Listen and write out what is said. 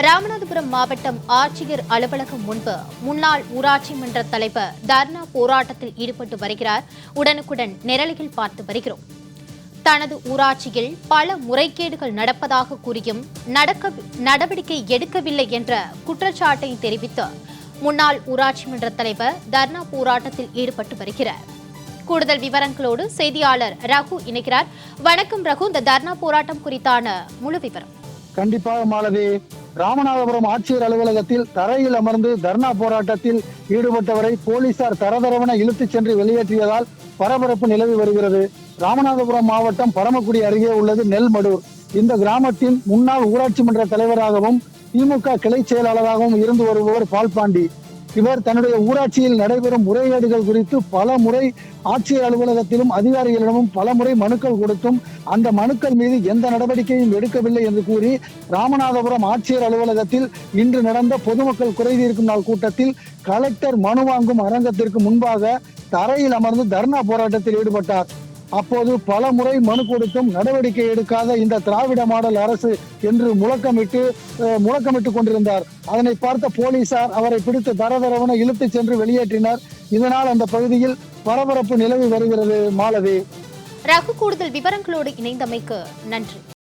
ராமநாதபுரம் மாவட்டம் ஆட்சியர் அலுவலகம் முன்பு முன்னாள் ஊராட்சி மன்ற தலைவர் தர்ணா போராட்டத்தில் ஈடுபட்டு வருகிறார். உடனுக்குடன் நிரலில் பார்த்து வருகிறோம். தனது ஊராட்சியில் பல முறைகேடுகள் நடப்பதாக கூறியும் நடக்க நடவடிக்கை எடுக்கவில்லை என்ற குற்றச்சாட்டை தெரிவித்து முன்னாள் ஊராட்சி மன்ற தலைவர் தர்ணா போராட்டத்தில் ஈடுபட்டு வருகிறார். கூடுதல் விவரங்களோடு செய்தியாளர் ரகு இணைக்கிறார் வணக்கம் ரகு. இந்த தர்ணா போராட்டம் குறித்தான முழு விவரம். கண்டிப்பாக மாலதி ராமநாதபுரம் ஆட்சியர் அலுவலகத்தில் தரையில் அமர்ந்து தர்ணா போராட்டத்தில் ஈடுபட்டவரை போலீசார் தரதரவன இழுத்துச் சென்று வெளியேற்றியதால் பரபரப்பு நிலவி வருகிறது. ராமநாதபுரம் மாவட்டம் பரமக்குடி அருகே உள்ளது நெல்மடூர். இந்த கிராமத்தின் முன்னாள் ஊராட்சி மன்ற தலைவராகவும் திமுக கிளை செயலாளராகவும் இருந்து வருபவர் பால்பாண்டி. இவர் தன்னுடைய ஊராட்சியில் நடைபெறும் முறைகேடுகள் குறித்து பல முறை ஆட்சியர் அலுவலகத்திலும் அதிகாரிகளிடமும் பல முறை மனுக்கள் கொடுத்தும் அந்த மனுக்கள் மீது எந்த நடவடிக்கையும் எடுக்கவில்லை என்று கூறி ராமநாதபுரம் ஆட்சியர் அலுவலகத்தில் இன்று நடந்த பொதுமக்கள் குறைதீர்க்கும் நாள் கூட்டத்தில் கலெக்டர் மனு வாங்கும் அரங்கத்திற்கு முன்பாக தரையில் அமர்ந்து தர்ணா போராட்டத்தில் ஈடுபட்டார். அப்போது பல முறை மனு கொடுத்தும் நடவடிக்கை எடுக்காத இந்த திராவிட மாடல் அரசு என்று முழக்கமிட்டு முழக்கமிட்டுக் முழக்கமிட்டு கொண்டிருந்தார். அதனை பார்த்த போலீசார் அவரை பிடித்து தரதரவன இழுத்துச் சென்று வெளியேற்றினர். இதனால் அந்த பகுதியில் பரபரப்பு நிலவி வருகிறது. மாலதி. ரகு கூடுதல் விவரங்களோடு இணைந்தமைக்கு நன்றி.